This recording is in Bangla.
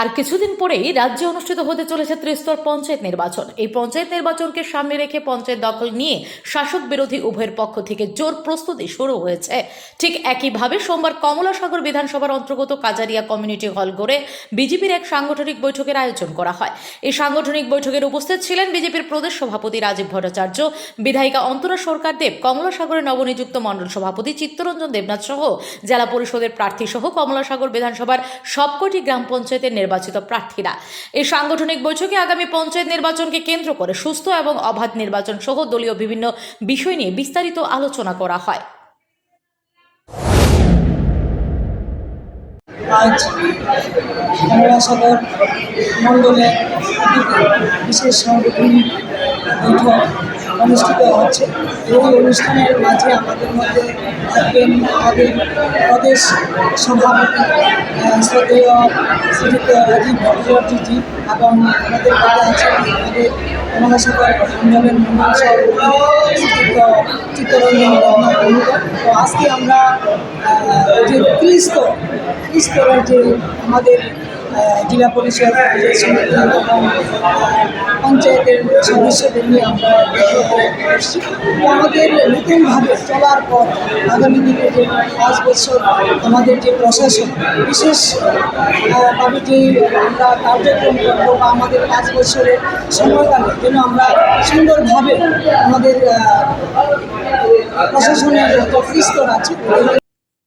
আর কিছুদিন পরেই রাজ্যে অনুষ্ঠিত হতে চলেছে ত্রিস্তর পঞ্চায়েত নির্বাচন। এই পঞ্চায়েত নির্বাচনকে সামনে রেখে পঞ্চায়েত দখল নিয়ে শাসক বিরোধী উভয়ের পক্ষ থেকে জোর প্রস্তুতি শুরু হয়েছে। ঠিক একইভাবে সোমবার কমলাসাগর বিধানসভার অন্তর্গত কাজারিয়া কমিউনিটি হল গড়ে বিজেপির এক সাংগঠনিক বৈঠকের আয়োজন করা হয়। এই সাংগঠনিক বৈঠকের উপস্থিত ছিলেন বিজেপির প্রদেশ সভাপতি রাজীব ভট্টাচার্য, বিধায়িকা অন্তরা সরকার দেব কমলাসাগরের নবনিযুক্ত মণ্ডল সভাপতি চিত্তরঞ্জন দেবনাথ সহ জেলা পরিষদের প্রার্থী সহ কমলাসাগর বিধানসভার সবকটি গ্রাম পঞ্চায়েতের নির্বাচিত প্রার্থীরা। এই সাংগঠনিক বৈঠকে আগামী পঞ্চায়েত নির্বাচনকে কেন্দ্র করে সুস্থ এবং অবাধ নির্বাচন সহ দলীয় বিভিন্ন বিষয় নিয়ে বিস্তারিত আলোচনা করা হয়। আজ কমলাসাগর মণ্ডলে বিশেষ সাংগঠনিক বৈঠক অনুষ্ঠিত হচ্ছে। এই অনুষ্ঠানের মাঝে আমাদের মধ্যে থাকবেন আমাদের প্রদেশ সভাপতি শ্রদ্ধেয় রাজীব ভট্টাচার্যজি এবং আমাদের মধ্যে আছেন আমাদের মণ্ডল সভাপতি শ্রীযুক্ত চিত্তরঞ্জন রহমান তো আজকে আমরা যে ত্রিস্তর স্তরের যে আমাদের জেলা পরিষদ, পঞ্চায়েতের সদস্যদের নিয়ে আমরা তো আমাদের নতুনভাবে চলার পর আগামী দিনে যে পাঁচ বছর আমাদের যে প্রশাসন বিশেষভাবে যে আমরা কার্যক্রম করব বা আমাদের পাঁচ বছরের সময়কালে যেন আমরা সুন্দরভাবে আমাদের প্রশাসনের স্তর আছে